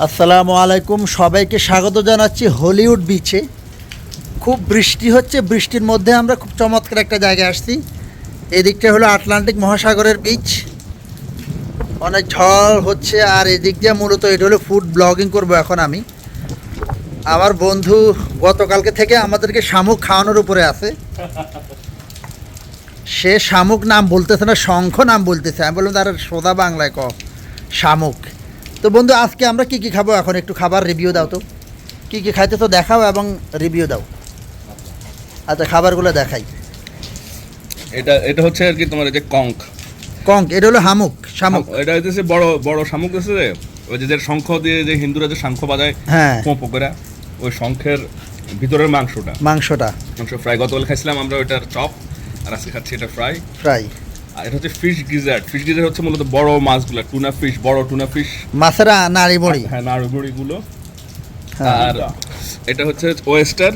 আসসালামু আলাইকুম। সবাইকে স্বাগত জানাচ্ছি হলিউড বিচে। খুব বৃষ্টি হচ্ছে, বৃষ্টির মধ্যে আমরা খুব চমৎকার একটা জায়গায় আসছি। এদিকটা হলো আটলান্টিক মহাসাগরের বিচ অনেক ঝড় হচ্ছে আর এদিক দিয়ে মূলত এটা হলো ফুড ব্লগিং করব এখন আমি। আমার বন্ধু গতকালকে থেকে আমাদেরকে শামুক খাওয়ানোর উপরে আছে। সে শামুক নাম বলতেছে না, শঙ্খ নাম বলতেছে। আমি বললাম তার সোদা বাংলায় ক শামুক। তো বন্ধু আজকে আমরা কি কি খাব? এখন একটু খাবার রিভিউ দাও তো। কি কি খাইতে তো দেখাও এবং রিভিউ দাও। আচ্ছা খাবারগুলো দেখাই। এটা এটা হচ্ছে আর কি তোমার এই যে কঙ্ক কঙ্ক এটা হলো হামুক শামুক। এটা হচ্ছে বড় বড় শামুক আছে যে ওই যে যে শঙ্খ দিয়ে যে হিন্দুরা যে শঙ্খ বাজায় হ্যাঁ। পোঁপো করে ওই শঙ্খের ভিতরের মাংসটা। মাংসটা। মাংস ফ্রাই। গতকাল খাইছিলাম আমরা ওইটার চপ আর আজকে খাচ্ছি এটা ফ্রাই। ফ্রাই। আর এটা হচ্ছে ফিশ গিজার্ড ফিশ গিজার্ড হচ্ছে মূলত বড় মাছগুলো টুনা ফিশ বড় টুনা ফিশ মাছের নাড়ি বড়ি। হ্যাঁ নাড়ুগুড়িগুলো হ্যাঁ। আর এটা হচ্ছে ওয়েস্টার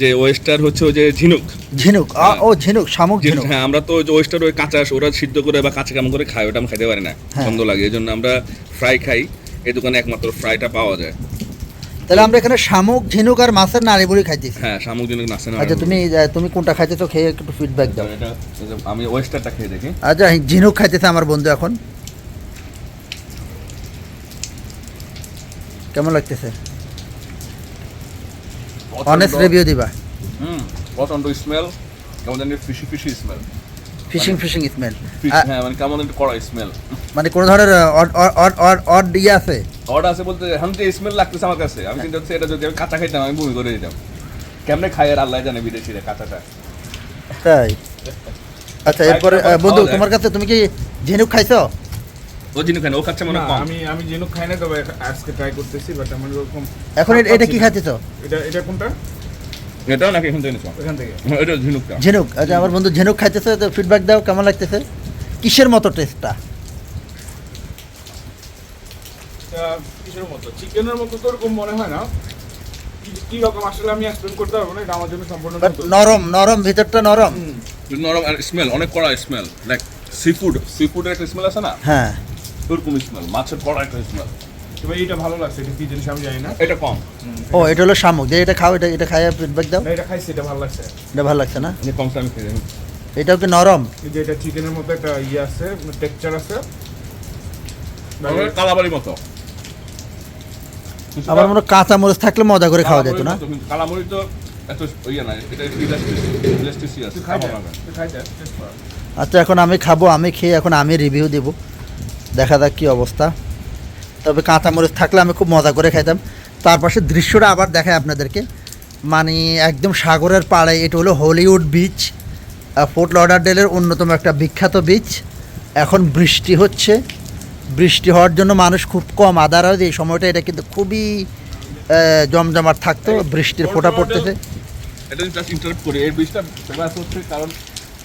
যে ওয়েস্টার হচ্ছে ওই যে ঝিনুক। ঝিনুক আ, ও ঝিনুক শামুক ঝিনুক হ্যাঁ আমরা তো ওয়েস্টার ওই কাঁচা ওরা সিদ্ধ করে বা কাঁচা কেমন করে খাই ওটা আমি খাইতে পারি না। হ্যাঁ। গন্ধ লাগে এই জন্য আমরা ফ্রাই খাই। এই দোকানে একমাত্র ফ্রাইটা পাওয়া যায়। তাহলে আমরা এখানে শামুক ঝিনুক আর মাছের নাড়ি বড়ি খাইতেছি। হ্যাঁ শামুক নাচে না আচ্ছা তুমি তুমি কোনটা খাইতেছো খেয়ে একটু ফিডব্যাক দাও। এটা আমি ওয়েস্টারটা খেয়ে দেখি। আচ্ছা ঝিনুক খাইতেছে আমার বন্ধু এখন। কেমন লাগতেছে? অনেস্ট রিভিউ দিবা। হুম প্রচণ্ড স্মেল কেমন জানি fishy fishy smell fishing fishing smell হ্যাঁ মানে কেমন একটু কড়া স্মেল মানে কোনো ধরনের অড ইয়ে আছে? অর্ডার আছে বলতে এখন যে স্মেল লাগতেছে আমার কাছে আমি চিন্তা করছি এটা যদি আমি কাঁচা খাইতাম আমি বমি করে দিতাম। কেমনে খাই আর আল্লাহ জানে বিদেশিরা কাঁচাটা। তাই? আচ্ছা এরপরে বন্ধু তোমার কাছে তুমি কি ঝিনুক খাইছো? ও জিনিস খাই না, ও খাচ্ছে মনে কম। আমি আমি জেনুক খাই না তবে আজকে ট্রাই করতেছি বাট আমার এরকম এখন এটা কি খাইতেছো? এটা এটা কোনটা? এটাও নাকি এখন জানিস এখান থেকে। এটা ঝিনুকটা। ঝিনুক আচ্ছা আমার বন্ধু ঝিনুক খাইতেছে তো ফিডব্যাক দাও কেমন লাগতেছে? কিসের মতো টেস্টটা এটা কিসের মতো? চিকেনের মতো তো ওরকম মনে হয় না। কি- রকম? আসলে আমি এক্সপ্লেন করতে পারব না এটা আমার জন্য সম্পূর্ণ নরম নরম ভিতরটা নরম। নরম আর স্মেল অনেক কড়া smell like sea food sea ফুডের একটা স্মেল আছে না? হ্যাঁ। ওরকম স্মেল মাছের কড়া একটা স্মেল তবে এইটা ভালো লাগছে এটা কি জিনিস আমি জানি না। এটা কম। ও এটা হলো শামুক। যে এটা খাও এটা এটা খাইয়ে ফিডব্যাক দাও। এটা খাইছি এটা ভালো লাগছে। এটা ভালো লাগছে না? কমটা আমি খেয়ে এটাও কি নরম? যে এটা চিকেনের মতো একটা ইয়ে আছে টেক্সচার আছে। কালাবাড়ির মতো। আমার মনে হয় কাঁচা মরিচ থাকলে মজা করে খাওয়া যেত না? কালামুড়ি তো এত ইয়ে না এটা। আচ্ছা এখন আমি খাব আমি খেয়ে এখন আমি রিভিউ দেব। দেখা যাক কী অবস্থা। তবে কাঁচা মরিচ থাকলে আমি খুব মজা করে খাইতাম। তার পাশে দৃশ্যটা আবার দেখায় আপনাদেরকে। মানে একদম সাগরের পাড়ে এটা হলো হলিউড বিচ ফোর্ট লডারডেলের অন্যতম একটা বিখ্যাত বিচ এখন বৃষ্টি হচ্ছে। বৃষ্টি হওয়ার জন্য মানুষ খুব কম। আদার আদারওয়াইজ এই সময়টা এটা কিন্তু খুবই জমজমাট থাকতো বৃষ্টির ফোঁটা পড়তেছে। এটা জাস্ট ইন্টারাপ্ট করি। এই বীজটা ফেমাস হচ্ছে কারণ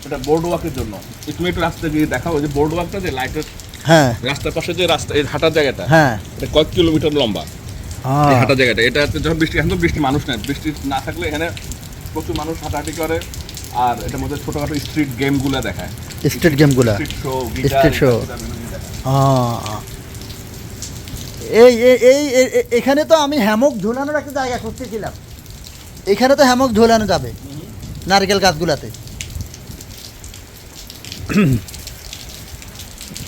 এটা বোর্ড ওয়াকের জন্য তুমি একটু রাস্তা গিয়ে দেখাও যে বোর্ড ওয়াকটা যে লাইটের হ্যাঁ। রাস্তার পাশে যে রাস্তা এই হাঁটার জায়গাটা হ্যাঁ। এটা কয়েক কিলোমিটার লম্বা। হাঁটার জায়গাটা এটা যখন বৃষ্টি এখন তো বৃষ্টি মানুষ নেই। বৃষ্টি না থাকলে এখানে প্রচুর মানুষ হাঁটাহাঁটি করে। আর এটার মধ্যে ছোটখাটো স্ট্রিট গেম গেমগুলো দেখায়। স্ট্রিট গেমগুলা স্ট্রিট শো। এই এই- এই এই- এই- এখানে তো আমি হ্যামক ঝোলানোর একটা জায়গা খুঁজতেছিলাম। এখানে তো হ্যামক ঝোলানো যাবে নারকেল গাছগুলাতে।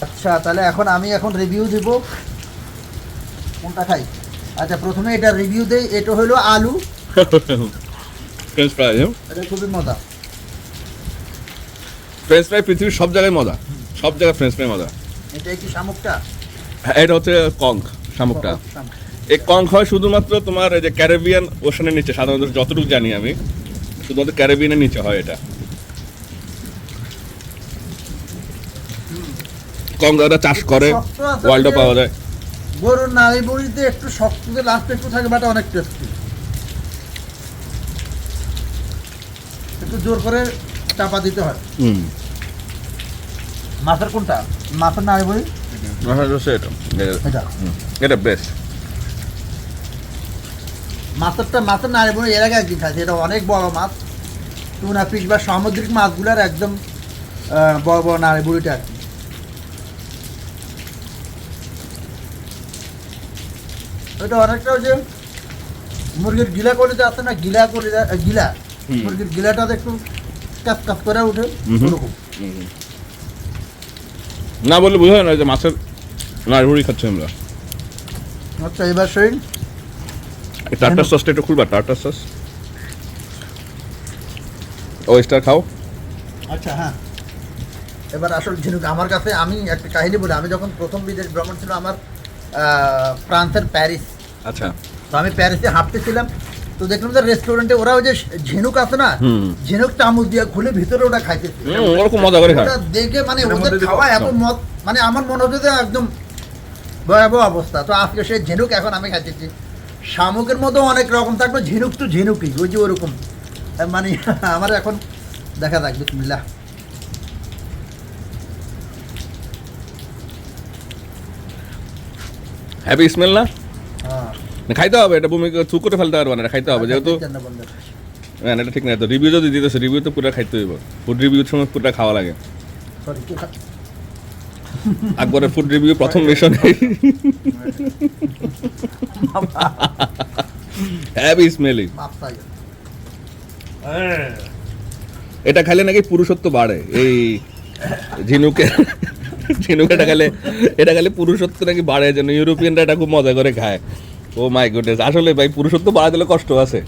আচ্ছা তাহলে এখন আমি এখন রিভিউ দিব। কোনটা খাই? আচ্ছা প্রথমে এটা রিভিউ দেই এটা হলো আলু। ফ্রেঞ্চ ফ্রাই এটা খুবই মজা। ফ্রেঞ্চ ফ্রাই পৃথিবীর সব জায়গায় মজা। সব জায়গায় ফ্রেঞ্চ ফ্রাই মজা। এটা কি শামুকটা? হ্যাঁ, এটা হচ্ছে কঙ্ক শামুকটা। এই কঙ্ক হয় শুধুমাত্র তোমার এই যে ক্যারিবিয়ান ওশানের নিচে সাধারণত যতটুকু জানি আমি শুধুমাত্র ক্যারিবিয়ানের নিচে হয় এটা। কঙ্ক চাষ করে ওয়ার্ল্ডও পাওয়া যায়। গরুর নাড়ি বড়িতে একটু শক্ত লাস্টে একটু থাকে বাট অনেক টেস্টি একটু জোর করে চাপা দিতে হয়। হুম। মাছের কোনটা? মাছের নাড়ি বড়ি এটা। এটা। এটা বেস্ট মাছেরটা মাছের নাড়ি বড়ি এর আগে একদিন খাইছি। এটা অনেক বড় মাছ। টুনা ফিশ বা সামুদ্রিক মাছগুলার একদম বড় বড় নাড়ি বড়িটা আর কি। অনেকটা যে মুরগির গিলা করে যে আছে না গিলা করে গিলা। মুরগির গিলাটা একটু কাপ কাপ করে উঠে। ওরকম। না বললে বোঝা যায় না যে মাছের নাড়িভুড়ি খাচ্ছি আমরা। আচ্ছা এবার সেই? এই টার্টার সসটা একটু খুলবা টার্টার সস ওয়েস্টার খাও। আচ্ছা হ্যাঁ। এবার আসল ঝিনুক আমার কাছে আমি একটা কাহিনী বলি। আমি যখন প্রথম বিদেশ ভ্রমণ ছিল আমার ফ্রান্সের প্যারিস। আচ্ছা। তো আমি প্যারিসে হাঁটতেছিলাম। তো দেখলাম যে রেস্টুরেন্টে ওরা ওই যে ঝিনুক আছে না ঝিনুক চামচ দিয়ে খুলে ভিতরে ওটা খাইতেছে। হুম, ওরকম মজা করে খায়। দেখে মানে ওদের মধ্যে খাওয়া এত মত মানে আমার মনে হচ্ছে যে একদম ভয়াবহ অবস্থা। তো আজকে সেই ঝিনুক এখন আমি খাইতেছি। শামুকের মতো অনেক রকম থাকবে ঝিনুক তো ঝিনুকই ওই যে ওরকম। মানে আমার এখন দেখা যাক বিসমিল্লাহ। হ্যাপি স্মেল না? না, খাইতে হবে এটা বমি থু করে ফেলতে পারবে না খাইতে হবে যেহেতু হ্যাঁ এটা ঠিক না তো রিভিউ যদি দিতেছে রিভিউ তো পুরো খাইতে হইব। ফুড রিভিউর সময় পুরোটা খাওয়া লাগে। আকবরের ফুড রিভিউ প্রথম মিশনে হ্যাভি স্মেলি এটা খাইলে নাকি পুরুষত্ব বাড়ে এই ঝিনুকে ঝিনুক এটা খেলে এটা খেলে পুরুষত্ব নাকি বাড়ে যেন ইউরোপিয়ানরা এটা খুব মজা করে খায়। ও মাই গুডনেস আসলে ভাই, পুরুষত্ব বাড়া দিলে কষ্ট আছে।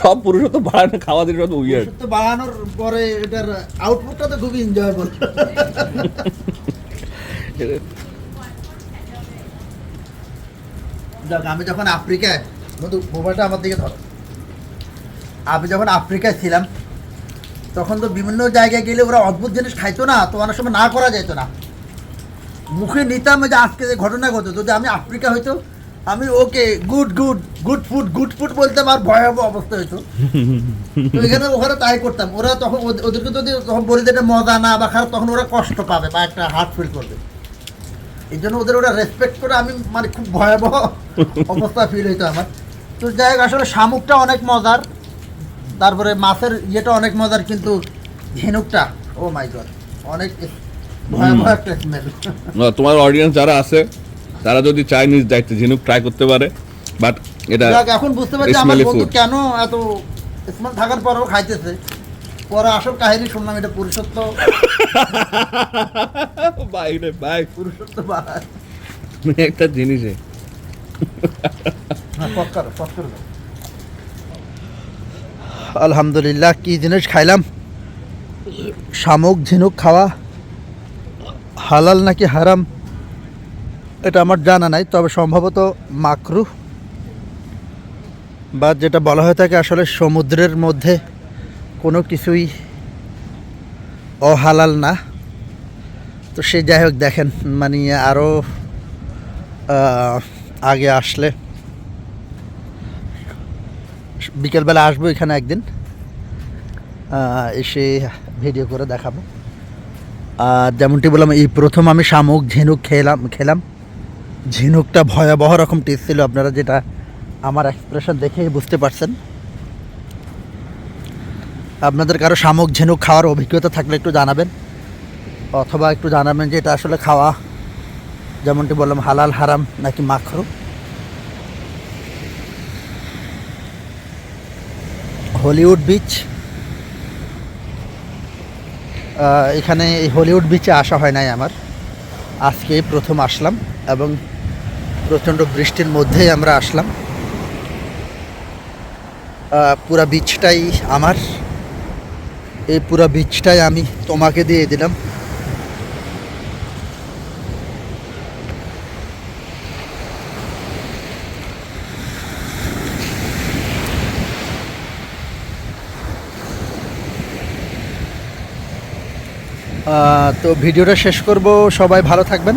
সব পুরুষত্ব বাড়ানো, খাওয়া দিলে সব উইয়ার্ড ওষুধ তো বাড়ানোর পরে এটার আউটপুটটা তো খুবই এনজয়েবল দেখ আমি যখন আফ্রিকায়, বন্ধু, মোবাইলটা আমার দিকে আমি যখন আফ্রিকায় ছিলাম, তখন তো বিভিন্ন জায়গায় গেলে ওরা অদ্ভুত জিনিস খাইতো না, তো অনেক সময় না করা যেত না। মুখে নিতাম যে আজকে যে ঘটনা ঘটতো, যদি আমি আফ্রিকা হইতো আমি okay good good good food good food বলতাম আর ভয়াবহ অবস্থা হইতো। তো এখানে ওখানে তাই করতাম। ওরা তখন ওদেরকে যদি তখন বলি যে মজা না বা খারাপ তখন ওরা কষ্ট পাবে বা একটা হার্ট ফিল করবে। এই জন্য ওদের ওরা রেসপেক্ট করে আমি মানে খুব ভয়াবহ অবস্থা ফিল হইতো আমার। তো যাই হোক আসলে শামুকটা অনেক মজার। তারপরে মাছের ইয়েটা অনেক মজার কিন্তু ঝিনুকটা ও মাই গড অনেক ভয়াবহ একটা স্মেল তোমার অডিয়েন্স যারা আছে তারা যদি চাইনিজ দায়িত্ব ঝিনুক ট্রাই করতে পারে বাট এটা এখন বুঝতে পারছি আমার বন্ধু কেন এত স্মেল থাকার পরেও খাইতেছে। পরে আসল কাহিনী শুনলাম এটা পুরুষত্ব। ভাই রে ভাই পুরুষত্ব বাড়ায়। একটা জিনিসে আলহামদুলিল্লাহ কি জিনিস খাইলাম? শামুক ঝিনুক খাওয়া। হালাল নাকি হারাম? এটা আমার জানা নাই, তবে সম্ভবত মাকরু বা যেটা বলা হয়ে থাকে আসলে সমুদ্রের মধ্যে কোনো কিছুই অহালাল না। তো সে যাই হোক, দেখেন মানে আরও আগে আসলে বিকেলবেলা আসব এখানে একদিন এসে ভিডিও করে দেখাবো। আর যেমনটি বললাম, এই প্রথম আমি শামুক, ঝিনুক খেলাম খেলাম। ঝিনুকটা ভয়াবহ রকম টেস্ট ছিল। আপনারা যেটা আমার এক্সপ্রেশন দেখে বুঝতে পারছেন। আপনাদের কারও শামুক ঝিনুক খাওয়ার অভিজ্ঞতা থাকলে একটু জানাবেন। অথবা একটু জানাবেন যে এটা আসলে খাওয়া, যেমনটি বললাম, হালাল, হারাম নাকি মাখরু। হলিউড বিচ এখানে এই হলিউড বিচে আসা হয় নাই আমার। আজকে প্রথম আসলাম এবং প্রচণ্ড বৃষ্টির মধ্যেই আমরা আসলাম। পুরা বিচটাই আমার। এই পুরা বিচটাই আমি তোমাকে দিয়ে দিলাম। তো ভিডিওটা শেষ করব। সবাই ভালো থাকবেন।